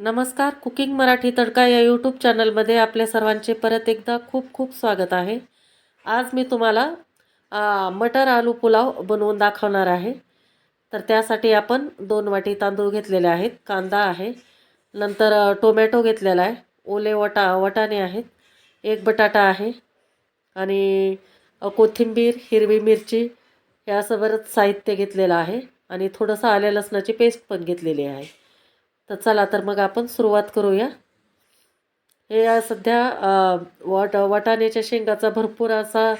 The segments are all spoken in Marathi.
नमस्कार कुकिंग मराठी तडका या यूट्यूब चॅनलमध्ये आपल्या सर्वांचे परत एकदा खूप खूप स्वागत आहे. आज मी तुम्हाला मटर आलू पुलाव बनवून दाखवणार आहे. तर त्यासाठी आपण दोन वाटी तांदूळ घेतलेले आहेत. कांदा आहे नंतर टोमॅटो घेतलेला आहे. ओले वटा वटाणे आहेत एक बटाटा आहे आणि कोथिंबीर हिरवी मिरची हे असं बरंच साहित्य घेतलेलं आहे आणि थोडंसं आल्या लसणाची पेस्ट पण घेतलेली आहे. तर चला तर मग आपण सुरुवात करूया. हे सध्या वट वाटाण्याच्या शेंगाचा भरपूर असा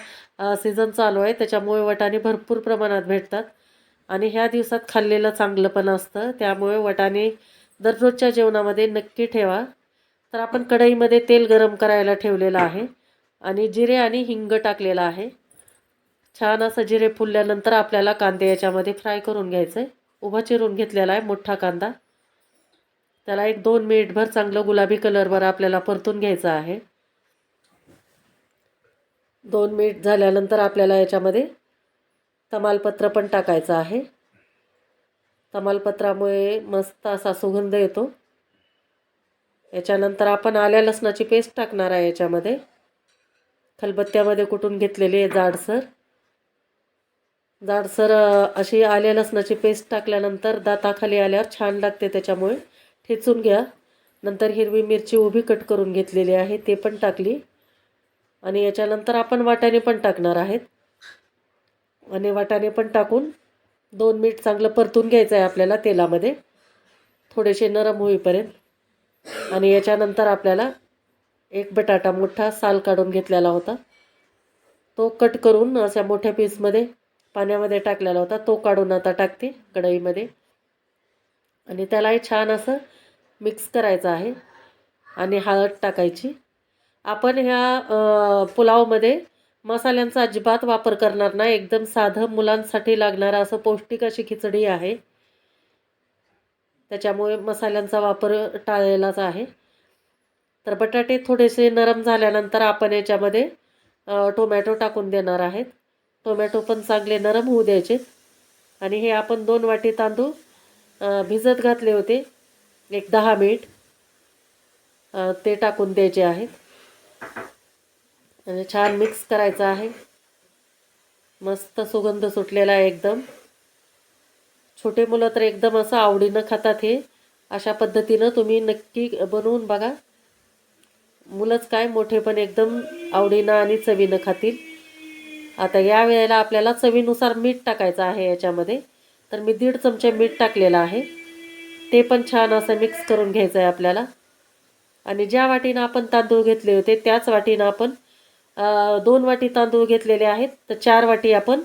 सीझन चालू आहे. त्याच्यामुळे वटाणे भरपूर प्रमाणात भेटतात. आणि ह्या दिवसात खाल्लेलं चांगलं पण असतं. त्यामुळे वटाणे दररोजच्या जेवणामध्ये नक्की ठेवा. तर आपण कढईमध्ये तेल गरम करायला ठेवलेलं आहे. आणि जिरे आणि हिंग टाकलेलं आहे. छान असं जिरे फुलल्यानंतर आपल्याला कांदे याच्यामध्ये फ्राय करून घ्यायचं आहे उभा चिरून घेतलेला आहे मोठा कांदा. त्याला एक दोन मिनिटभर चांगलं गुलाबी कलरवर आपल्याला परतून घ्यायचं आहे. दोन मिनिट झाल्यानंतर आपल्याला याच्यामध्ये तमालपत्र पण टाकायचं आहे. तमालपत्रामुळे मस्त असा सुगंध येतो. याच्यानंतर आपण आल्या लसणाची पेस्ट टाकणार आहे याच्यामध्ये. खलबत्त्यामध्ये कुठून घेतलेली आहे जाडसर. जाडसर अशी आल्या लसणाची पेस्ट टाकल्यानंतर दाताखाली आल्यावर छान लागते त्याच्यामुळे. ठेचून घ्या. नंतर हिरवी मिरची उभी कट करून घेतलेली आहे ते पण टाकली. आणि याच्यानंतर आपण वाटाणे पण टाकणार आहेत. आणि वाटाणे पण टाकून दोन मिनिट चांगलं परतून घ्यायचं आहे आपल्याला तेलामध्ये. थोडेसे नरम होईपर्यंत. आणि याच्यानंतर आपल्याला एक बटाटा मोठा साल काढून घेतलेला होता. तो कट करून अशा मोठ्या पीसमध्ये पाण्यामध्ये टाकलेला होता. तो काढून आता टाकते कढईमध्ये. आणि त्यालाही छान असं मिक्स करायचं आहे आणि हळद टाकायची. आपण ह्या पुलावमध्ये मसाल्यांचा अजिबात वापर करणार नाही. एकदम साधं मुलांसाठी लागणारं असं पौष्टिक अशी खिचडी आहे. त्याच्यामुळे मसाल्यांचा वापर टाळलेलाच आहे. तर बटाटे थोडेसे नरम झाल्यानंतर आपण याच्यामध्ये टोमॅटो टाकून देणार आहेत. टोमॅटो पण चांगले नरम होऊ द्यायचे आणि हे आपण दोन वाटी तांदूळ भिजत घातले होते. एक दहा मिनिट ते टाकून द्यायचे आहेत. आणि छान मिक्स करायचं आहे. मस्त सुगंध सुटलेला आहे एकदम. छोटे मुलं तर एकदम असं आवडीनं खातात हे. अशा पद्धतीनं तुम्ही नक्की बनवून बघा. मुलंच काय मोठे पण एकदम आवडीनं आणि चवीनं खातील. आता या वेळेला आपल्याला चवीनुसार मीठ टाकायचं आहे याच्यामध्ये. तर मी दीड चमचे मीठ टाकलेलं आहे. ते पण छान असं मिक्स करून घ्यायचं आहे आपल्याला. आणि ज्या वाटीनं आपण तांदूळ घेतले होते त्याच वाटीनं आपण दोन वाटी तांदूळ घेतलेले आहेत तर चार वाटी आपण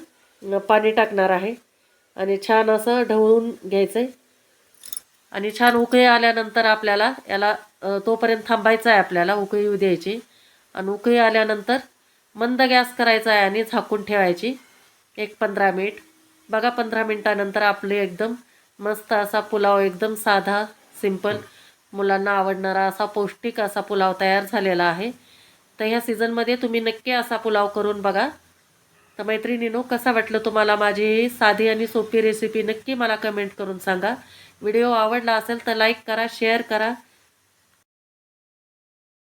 पाणी टाकणार आहे. आणि छान असं ढवळून घ्यायचं आहे आणि छान उकळी आल्यानंतर आपल्याला याला तोपर्यंत थांबायचं आहे आपल्याला उकळी येऊ द्यायची. आणि उकळी आल्यानंतर मंद गॅस करायचा आहे आणि झाकून ठेवायची. एक पंधरा मिनिट. बघा पंधरा मिनटानंतर आपले एकदम मस्त असा पुलाव एकदम साधा सिंपल मुलांना आवडणारा असा पौष्टिक असा पुलाव तयार झालेला आहे. तर ह्या सीझनमध्ये तुम्ही नक्की असा पुलाव करून बघा. तर मैत्रिणीनो कसा वाटलं तुम्हाला माझी साधी आणि सोपी रेसिपी नक्की मला कमेंट करून सांगा. व्हिडिओ आवडला असेल तर लाईक करा शेअर करा.